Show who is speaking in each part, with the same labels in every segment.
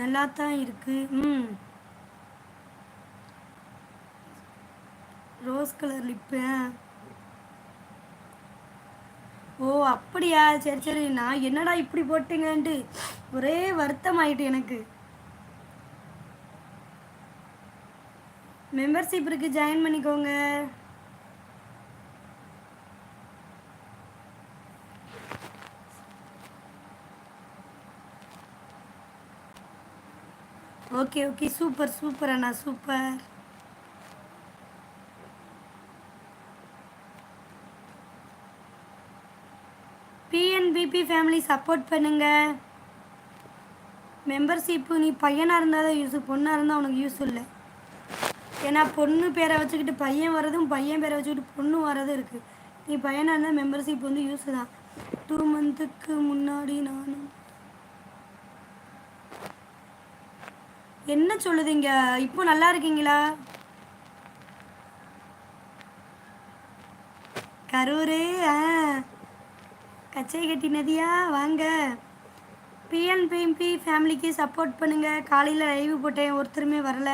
Speaker 1: நல்லா தான் இருக்கு. ம். ரோஸ் கலர் லிப்பு ஓ அப்படியா? சரி சரி. நான் என்னடா இப்படி போட்டீங்கன்ட்டு ஒரே வருத்தம் ஆயிட்டு எனக்கு. மெம்பர்ஷிப் இருக்கு. ஜாயின் பண்ணிக்கோங்க. Okay okay. சூப்பர் சூப்பர் அண்ணா சூப்பர். பிஎன்பிபி ஃபேமிலி சப்போர்ட் பண்ணுங்க. மெம்பர்ஷிப்பு நீ பையனாக இருந்தால் தான் யூஸ் பொண்ணாக இருந்தால் உனக்கு யூஸ் இல்லை. ஏன்னா பொண்ணு பேரை வச்சுக்கிட்டு பையன் வரதும் பையன் பேரை வச்சுக்கிட்டு பொண்ணு வரதும் இருக்குது நீ பையனாக இருந்தால் மெம்பர்ஷிப் வந்து யூஸ் தான். டூ மந்த்துக்கு முன்னாடி நானும் என்ன சொல்லுதீங்க? இப்போ நல்லா இருக்கீங்களா? கரூர் ஆ. கச்சை கட்டி நதியா வாங்க பிஎன்பிஎம்பி ஃபேமிலிக்கு சப்போர்ட் பண்ணுங்க. காலையில் லைவ் போட்டேன் ஒருத்தருமே வரல.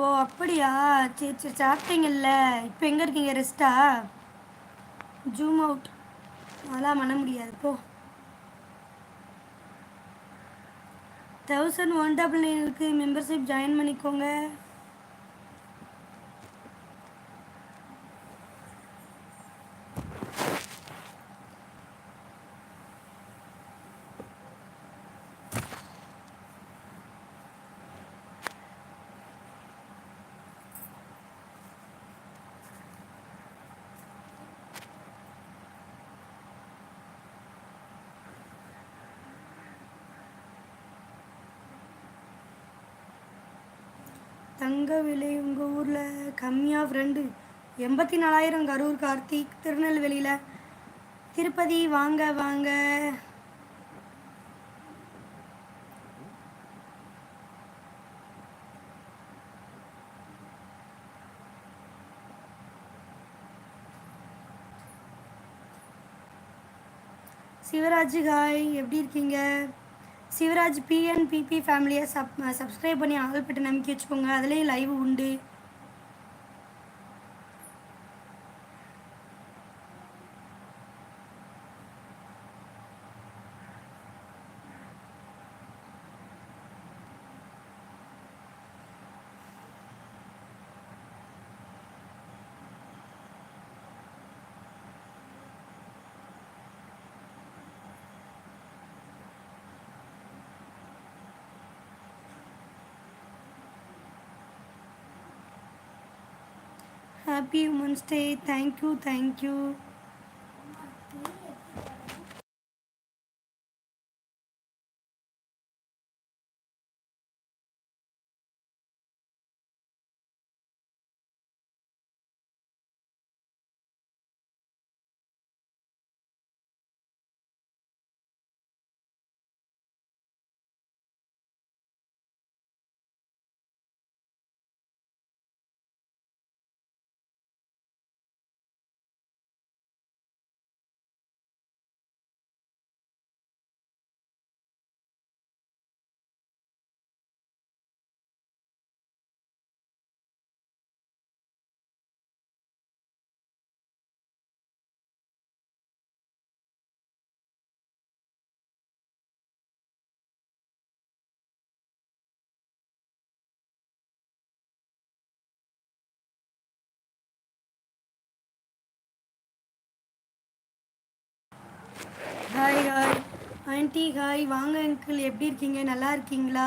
Speaker 1: ஓ அப்படியா? சரி சரி சாப்பிட்டீங்கல்ல. இப்போ எங்கே இருக்கீங்க ரெஸ்ட்டா ஜூம் அவுட் அதெல்லாம் பண்ண முடியாது. போ. தௌசண்ட் ஒன் டபுள் நைன் இருக்குது மெம்பர்ஷிப் ஜாயின் பண்ணிக்கோங்க. தங்க விலை உங்கள் ஊரில் கம்மியாக ஃப்ரெண்டு எண்பத்தி நாலாயிரம் கரூர் கார்த்திக் திருநெல்வேலியில். திருப்பதி வாங்க வாங்க. சிவராஜ் காய் எப்படி இருக்கீங்க? சிவராஜ் பிஎன் பிபி ஃபேமிலியை சப் சப்ஸ்கிரைப் பண்ணி ஆள் நம்பிக்கை வச்சுக்கோங்க. அதுலேயும் லைவ் உண்டு. happy women's day. Thank you thank you. Hi hi aunty hi வாங்க அங்கிள் எப்படி இருக்கீங்க? நல்லா இருக்கீங்களா?